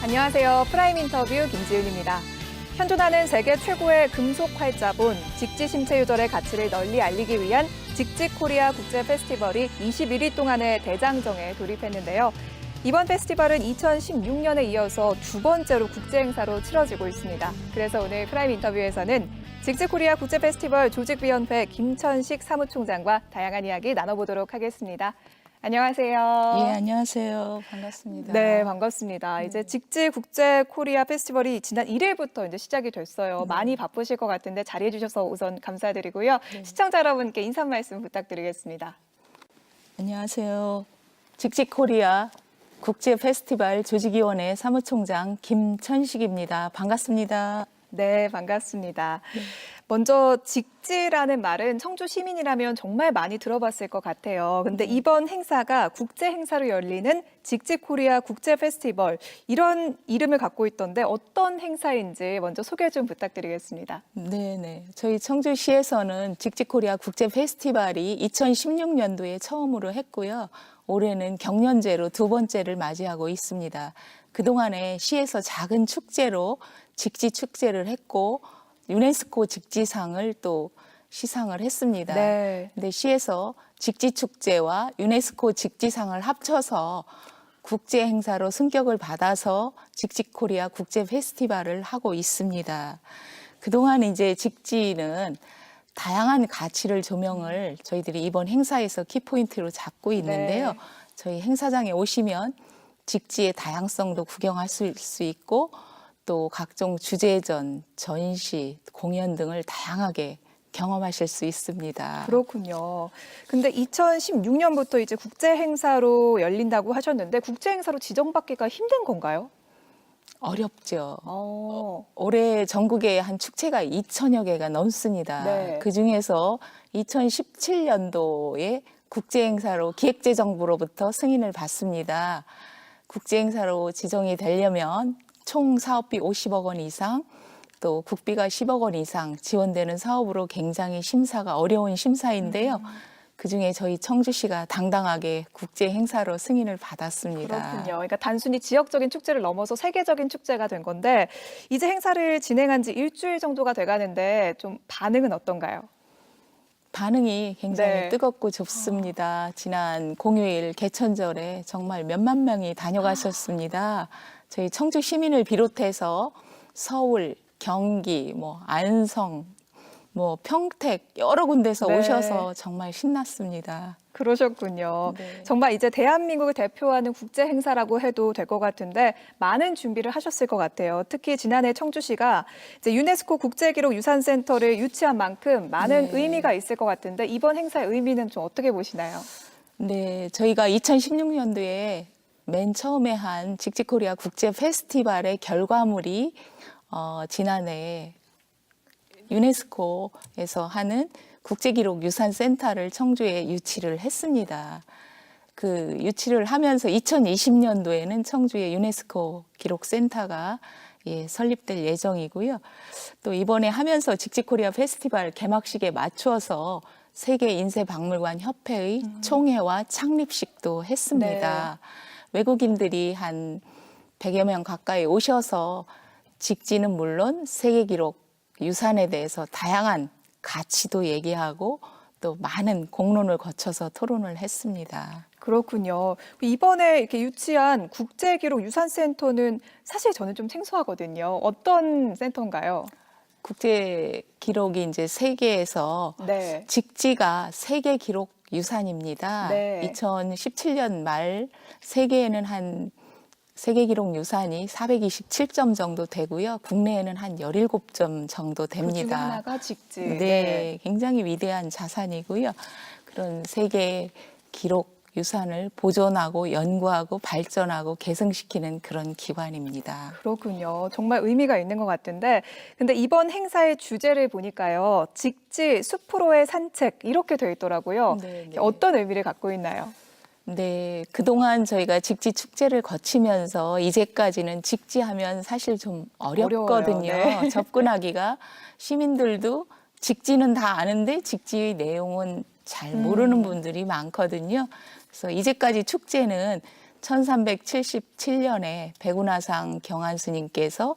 안녕하세요. 프라임 인터뷰 김지윤입니다. 현존하는 세계 최고의 금속 활자본 직지 심체 유절의 가치를 널리 알리기 위한 직지 코리아 국제 페스티벌이 21일 동안의 대장정에 돌입했는데요. 이번 페스티벌은 2016년에 이어서 두 번째로 국제 행사로 치러지고 있습니다. 그래서 오늘 프라임 인터뷰에서는 직지 코리아 국제 페스티벌 조직위원회 김천식 사무총장과 다양한 이야기 나눠보도록 하겠습니다. 안녕하세요. 예, 안녕하세요. 반갑습니다. 네, 반갑습니다. 이제 직지 국제 코리아 페스티벌이 지난 1일부터 이제 시작이 됐어요. 많이 바쁘실 것 같은데 자리해 주셔서 우선 감사드리고요. 시청자 여러분께 인사 말씀 부탁드리겠습니다. 안녕하세요. 직직 코리아 국제 페스티벌 조직위원회 사무총장 김천식입니다. 반갑습니다. 네, 반갑습니다. 먼저 직지라는 말은 청주 시민이라면 정말 많이 들어봤을 것 같아요. 근데 이번 행사가 국제 행사로 열리는 직지 코리아 국제 페스티벌 이런 이름을 갖고 있던데 어떤 행사인지 먼저 소개 좀 부탁드리겠습니다. 네, 네. 저희 청주시에서는 직직 코리아 국제 페스티벌이 2016년도에 처음으로 했고요. 올해는 경년제로 두 번째를 맞이하고 있습니다. 그동안에 시에서 작은 축제로 직지 축제를 했고 유네스코 직지상을 또 시상을 했습니다. 네. 근데 시에서 직지 축제와 유네스코 직지상을 합쳐서 국제 행사로 승격을 받아서 직직 코리아 국제 페스티벌을 하고 있습니다. 그동안 이제 직지는 다양한 가치를 조명을 저희들이 이번 행사에서 키포인트로 잡고 있는데요. 네. 저희 행사장에 오시면 직지의 다양성도 구경할 수, 수 있고 또 각종 주제전, 전시, 공연 등을 다양하게 경험하실 수 있습니다. 그렇군요. 근데 2016년부터 이제 국제 행사로 열린다고 하셨는데 국제 행사로 지정받기가 힘든 건가요? 어렵죠. 어. 올해 전국에 한 축제가 2천여 개가 넘습니다. 네. 그 중에서 2017년도에 국제 행사로 기획재정부로부터 승인을 받습니다. 국제 행사로 지정이 되려면 총 사업비 50억 원 이상, 또 국비가 10억 원 이상 지원되는 사업으로 굉장히 심사가 어려운 심사인데요. 음. 그 중에 저희 청주시가 당당하게 국제 행사로 승인을 받았습니다. 그렇군요. 그러니까 단순히 지역적인 축제를 넘어서 세계적인 축제가 된 건데 이제 행사를 진행한 지 일주일 정도가 돼 가는데 좀 반응은 어떤가요? 반응이 굉장히 네. 뜨겁고 좋습니다. 지난 공휴일 개천절에 정말 몇만 명이 다녀가셨습니다. 저희 청주 시민을 비롯해서 서울, 경기, 뭐 안성, 뭐 평택 여러 군데서 네. 오셔서 정말 신났습니다. 그러셨군요. 네. 정말 이제 대한민국을 대표하는 국제 행사라고 해도 될 것 같은데 많은 준비를 하셨을 것 같아요. 특히 지난해 청주시가 이제 유네스코 국제기록 유산센터를 유치한 만큼 많은 네. 의미가 있을 것 같은데 이번 행사의 의미는 좀 어떻게 보시나요? 네, 저희가 2016년도에 맨 처음에 한 직지코리아 국제 페스티벌의 결과물이 어, 지난해 유네스코에서 하는 국제기록 유산센터를 청주에 유치를 했습니다. 그 유치를 하면서 2020년도에는 청주에 유네스코 기록센터가 예, 설립될 예정이고요. 또 이번에 하면서 직지코리아 페스티벌 개막식에 맞추어서 세계 인쇄박물관 협회의 총회와 창립식도 했습니다. 외국인들이 한 100여 명 가까이 오셔서 직지는 물론 세계 기록 유산에 대해서 다양한 가치도 얘기하고 또 많은 공론을 거쳐서 토론을 했습니다. 그렇군요. 이번에 이렇게 유치한 국제기록 유산센터는 사실 저는 좀 생소하거든요. 어떤 센터인가요? 국제 기록이 이제 세계에서 네. 직지가 세계 기록 유산입니다. 네. 2017년 말 세계에는 한 세계 기록 유산이 427점 정도 되고요. 국내에는 한 17점 정도 그중 됩니다. 하나가 직지. 네, 굉장히 위대한 자산이고요. 그런 세계 기록 유산을 보존하고 연구하고 발전하고 계승시키는 그런 기관입니다. 그렇군요. 정말 의미가 있는 것 같은데, 근데 이번 행사의 주제를 보니까요, 직지 숲으로의 산책 이렇게 되어 있더라고요. 네, 네. 어떤 의미를 갖고 있나요? 네, 그동안 저희가 직지 축제를 거치면서 이제까지는 직지하면 사실 좀 어렵거든요. 네. 접근하기가 시민들도 직지는 다 아는데 직지의 내용은 잘 모르는 음. 분들이 많거든요. 그래서 이제까지 축제는 1377년에 백운하상 경한 스님께서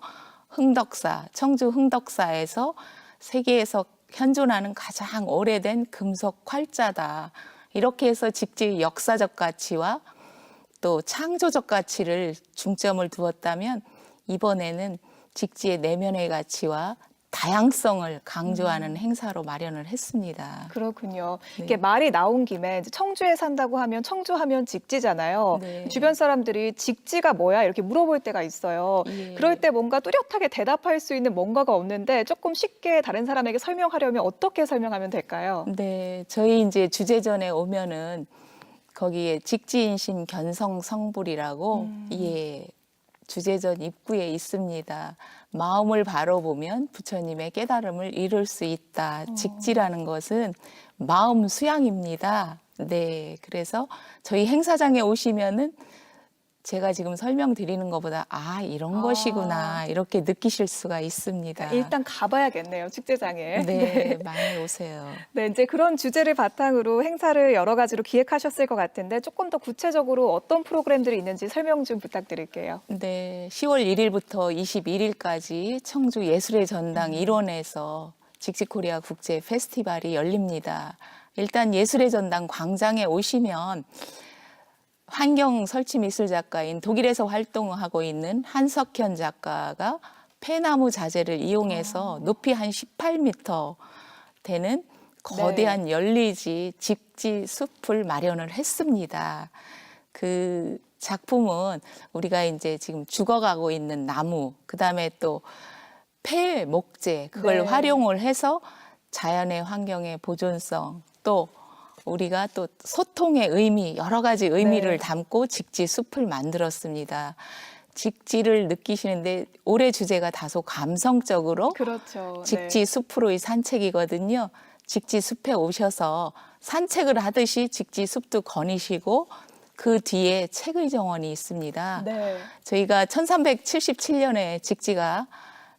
흥덕사, 청주 흥덕사에서 세계에서 현존하는 가장 오래된 금속 활자다. 이렇게 해서 직지 역사적 가치와 또 창조적 가치를 중점을 두었다면 이번에는 직지의 내면의 가치와 다양성을 강조하는 행사로 마련을 했습니다. 그렇군요. 네. 이게 말이 나온 김에 청주에 산다고 하면 청주하면 직지잖아요. 네. 주변 사람들이 직지가 뭐야 이렇게 물어볼 때가 있어요. 예. 그럴 때 뭔가 뚜렷하게 대답할 수 있는 뭔가가 없는데 조금 쉽게 다른 사람에게 설명하려면 어떻게 설명하면 될까요? 네, 저희 이제 주제전에 오면은 거기에 직지인심 견성 성불이라고 음. 예 주제전 입구에 있습니다. 마음을 바로 보면 부처님의 깨달음을 이룰 수 있다. 어. 직지라는 것은 마음 수양입니다. 네, 그래서 저희 행사장에 오시면은 제가 지금 설명드리는 것보다 아 이런 아. 것이구나 이렇게 느끼실 수가 있습니다. 일단 가봐야겠네요, 축제장에. 네, 많이 오세요. 네, 이제 그런 주제를 바탕으로 행사를 여러 가지로 기획하셨을 것 같은데 조금 더 구체적으로 어떤 프로그램들이 있는지 설명 좀 부탁드릴게요. 네, 10월 1일부터 21일까지 청주 예술의 전당 일원에서 직지코리아 국제 페스티벌이 열립니다. 일단 예술의 전당 광장에 오시면 환경 설치 미술 작가인 독일에서 활동하고 있는 한석현 작가가 폐나무 자재를 이용해서 높이 한 18m 되는 거대한 열리지 직지 숲을 마련을 했습니다. 그 작품은 우리가 이제 지금 죽어가고 있는 나무, 그 다음에 또 폐 목재 그걸 네. 활용을 해서 자연의 환경의 보존성 또 우리가 또 소통의 의미 여러 가지 의미를 네. 담고 직지 숲을 만들었습니다. 직지를 느끼시는데 올해 주제가 다소 감성적으로 그렇죠. 직지 숲으로의 산책이거든요. 직지 숲에 오셔서 산책을 하듯이 직지 숲도 거니시고 그 뒤에 책의 정원이 있습니다. 네. 네. 저희가 1377년에 직지가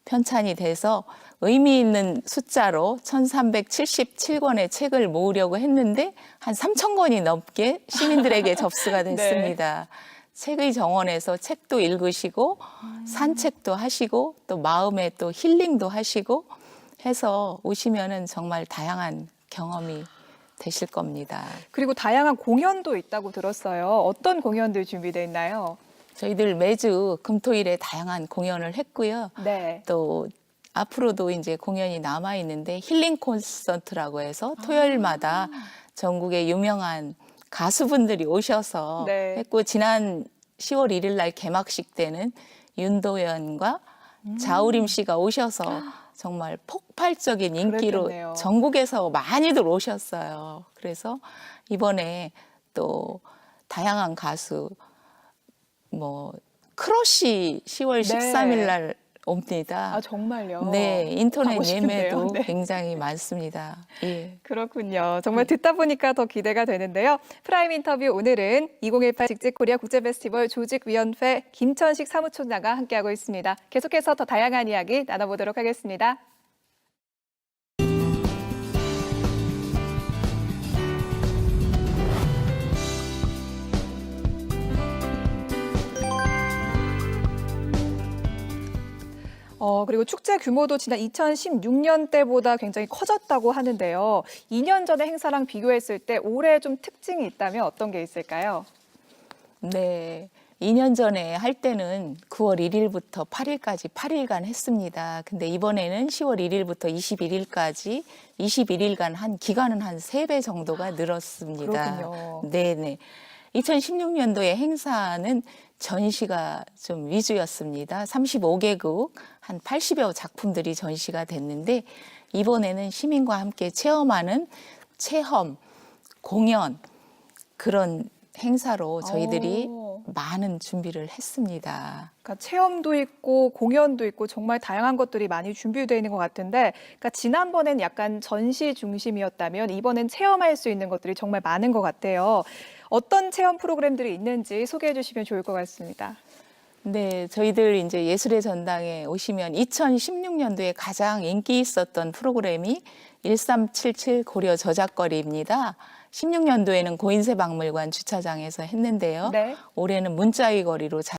편찬이 돼서 의미 있는 숫자로 1377권의 책을 모으려고 했는데 한 3천 권이 넘게 시민들에게 접수가 네. 됐습니다. 책의 정원에서 책도 읽으시고 산책도 하시고 또 마음의 또 힐링도 하시고 해서 오시면은 정말 다양한 경험이 되실 겁니다. 그리고 다양한 공연도 있다고 들었어요. 어떤 공연들 준비되어 있나요? 저희들 매주 금토일에 다양한 공연을 했고요. 네. 또 앞으로도 이제 공연이 남아 있는데 힐링 콘서트라고 해서 토요일마다 전국의 유명한 가수분들이 오셔서 네. 했고 지난 10월 1일 날 개막식 때는 윤도현과 자우림 씨가 오셔서 정말 폭발적인 인기로 그랬겠네요. 전국에서 많이들 오셨어요. 그래서 이번에 또 다양한 가수 뭐 크러쉬 10월 네. 13일 날 옵니다. 아 정말요? 네, 인터넷. 예매도 네. 굉장히 많습니다. 예. 그렇군요. 정말 듣다 보니까 더 기대가 되는데요. 프라임 인터뷰 오늘은 2018 직직 코리아 국제 페스티벌 조직위원회 김천식 사무총장과 함께하고 있습니다. 계속해서 더 다양한 이야기 나눠보도록 하겠습니다. 어, 그리고 축제 규모도 지난 2016년 때보다 굉장히 커졌다고 하는데요. 2년 전의 행사랑 비교했을 때 올해 좀 특징이 있다면 어떤 게 있을까요? 네. 2년 전에 할 때는 9월 1일부터 8일까지 8일간 했습니다. 근데 이번에는 10월 1일부터 21일까지 21일간 한 기간은 한 3배 정도가 늘었습니다. 그렇군요. 네네. 2016년도에 행사는 전시가 좀 위주였습니다. 35개국 한 80여 작품들이 전시가 됐는데 이번에는 시민과 함께 체험하는 체험, 공연 그런 행사로 저희들이 오. 많은 준비를 했습니다. 그러니까 체험도 있고 공연도 있고 정말 다양한 것들이 많이 준비되어 있는 것 같은데 그러니까 지난번엔 약간 전시 중심이었다면 이번엔 체험할 수 있는 것들이 정말 많은 것 같아요. 어떤 체험 프로그램들이 있는지 소개해 주시면 좋을 것 같습니다. 네, 저희들 이제 예술의 전당에 오시면 2016년도에 가장 인기 있었던 프로그램이 1377 고려 저작거리입니다. 16년도에는 고인세 박물관 주차장에서 했는데요. 네. 올해는 문자위 거리로